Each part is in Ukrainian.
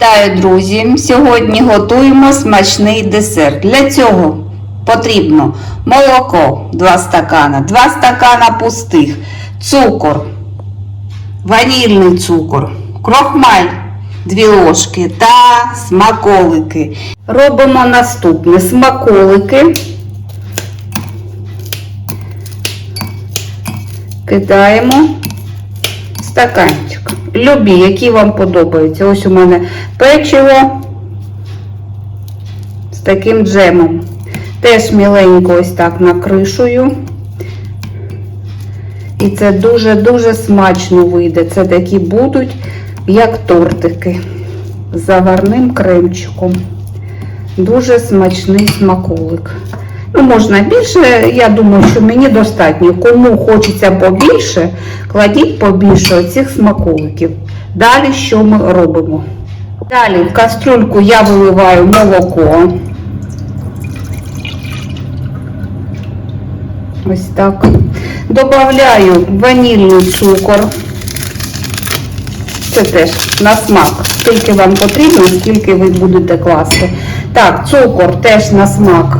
Вітаю, друзі! Сьогодні готуємо смачний десерт. Для цього потрібно молоко 2 стакана, 2 стакана пустих, цукор, ванільний цукор, крохмаль 2 ложки та смаколики. Робимо наступне смаколики. Кидаємо в стаканчик. Любі, які вам подобаються. Ось у мене печиво з таким джемом. Теж міленько ось так накришую. І це дуже-дуже смачно вийде. Це такі будуть, як тортики з заварним кремчиком. Дуже смачний смаколик. Ну, можна більше, я думаю, що мені достатньо. Кому хочеться побільше, кладіть побільше оцих смаколиків. Далі що ми робимо? Далі в кастрюльку я виливаю молоко. Ось так. Добавляю ванільний цукор. Це теж на смак. Скільки вам потрібно, скільки ви будете класти. Так, цукор теж на смак.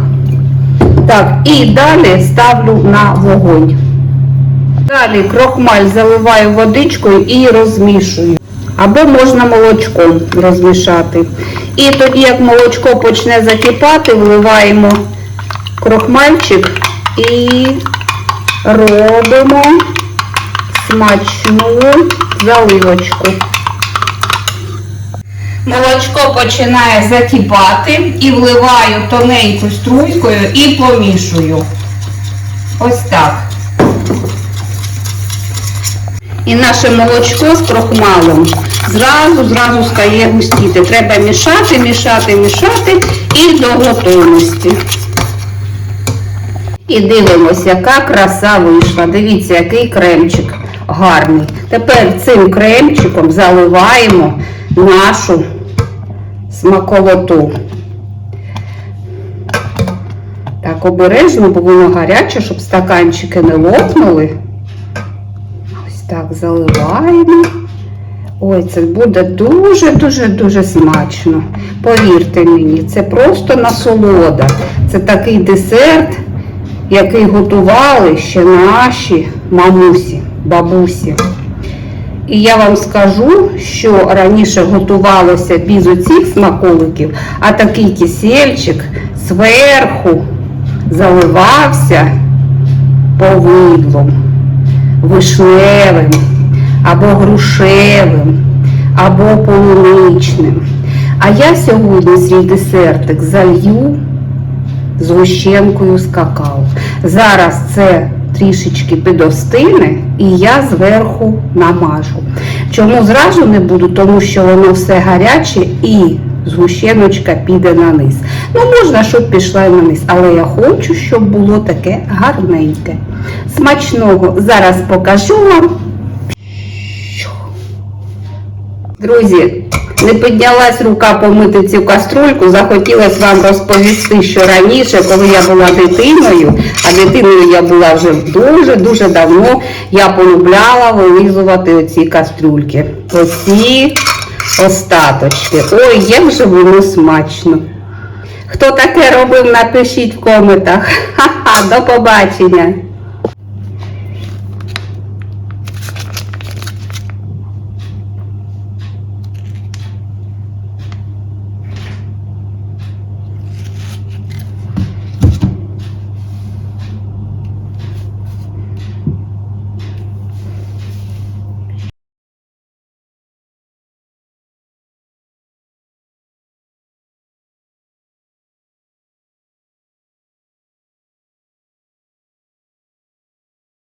Так, і далі ставлю на вогонь. Далі крохмаль заливаю водичкою і розмішую. Або можна молочком розмішати. І тоді, як молочко почне закипати, вливаємо крохмальчик і робимо смачну заливочку. Молочко починає закипати і вливаю тоненькою струйкою і помішую. Ось так. І наше молочко з крохмалом зразу, зразу стає густіти. Треба мішати, мішати, мішати і до готовності. І дивимося, яка краса вийшла. Дивіться, який кремчик гарний. Тепер цим кремчиком заливаємо нашу смаколоту. Так, обережно, бо воно гаряче, щоб стаканчики не лопнули. Ось так заливаємо. Ой, це буде дуже-дуже-дуже смачно. Повірте мені, це просто насолода. Це такий десерт, який готували ще наші мамусі, бабусі. І я вам скажу, що раніше готувалося без оцих смаколиків, а такий кисельчик зверху заливався повидлом, вишневим, або грушевим, або полуничним. А я сьогодні свій десертик залью згущенкою з какао. Зараз це трішечки підостине і я зверху намажу. Чому зразу не буду? Тому що воно все гаряче і згущеночка піде на низ. Ну, можна, щоб пішла на низ, але я хочу, щоб було таке гарненьке. Смачного. Зараз покажу вам. Друзі, не піднялась рука помити цю каструльку, захотілося вам розповісти, що раніше, коли я була дитиною, а дитиною я була вже дуже-дуже давно, я полюбляла вилизувати оці каструльки. Оці остаточки. Ой, як же воно смачно. Хто таке робив, напишіть в коментах. Ха-ха, до побачення.